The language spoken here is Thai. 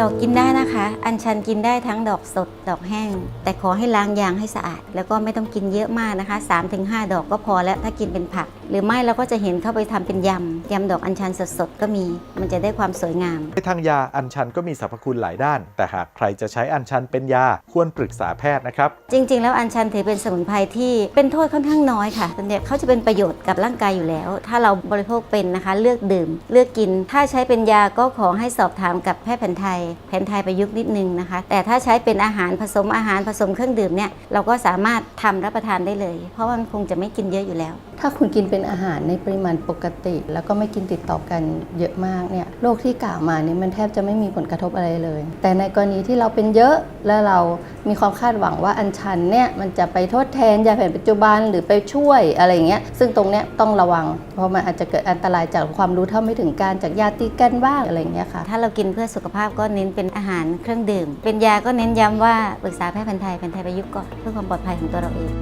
ดอกกินได้นะคะ อัญชันกินได้ทั้งดอกสดดอกแห้ง แต่ขอให้ล้างยางให้สะอาด แล้วก็ไม่ต้องกินเยอะมากนะคะ 3-5 ดอกก็พอแล้วถ้ากินเป็นผัก หรือไม่เราก็จะเห็นเข้าไปทำเป็นยำยำดอกอัญชันสดๆก็มี มันจะได้ความสวยงามในทางยาอัญชันก็มีสรรพคุณหลายด้าน แต่หากใครจะใช้อัญชันเป็นยาควรปรึกษาแพทย์นะครับ จริง ๆ แล้วอัญชันถือเป็นสมุนไพรที่เป็นโทษค่อนข้างน้อยค่ะแต่เนี่ยเขาจะเป็นประโยชน์กับร่างกายอยู่แล้ว ถ้าเราบริโภคเป็นนะคะ เลือกดื่ม เลือกกิน ถ้าใช้เป็นยาก็ขอให้สอบถามกับแพทย์แผนไทยแผนไทยประยุกต์นิดนึงนะคะ แต่ถ้าใช้เป็นอาหารผสมอาหารผสมเครื่องดื่มเนี่ยเราก็สามารถทำรับประทานได้เลย เพราะว่ามันคงจะไม่กินเยอะอยู่แล้ว ถ้าคุณกินเป็นอาหารในปริมาณปกติ แล้วก็ไม่กินติดต่อกันเยอะมากเนี่ยโรคที่กล่าวมานี่มันแทบจะไม่มีผลกระทบอะไรเลย แต่ในกรณีที่เราเป็นเยอะและเรามีความคาดหวังว่าอัญชันเนี่ยมันจะไปทดแทนยาแผนปัจจุบันหรือไปช่วยอะไรอย่างเงี้ยซึ่งตรงเนี้ยต้องระวัง เพราะมันอาจจะเกิดอันตรายจากความรู้เท่าไม่ถึงการจากยาตีกันบ้างอะไรอย่างเงี้ยค่ะถ้าเรากินเพื่อสุขภาพก็เน้นเป็นอาหารเครื่องดื่ม เป็นยาก็เน้นย้ำว่าปรึกษาแพทย์แผนไทยแผนไทยประยุกต์ก่อนเพื่อความปลอดภัยของตัวเราเอง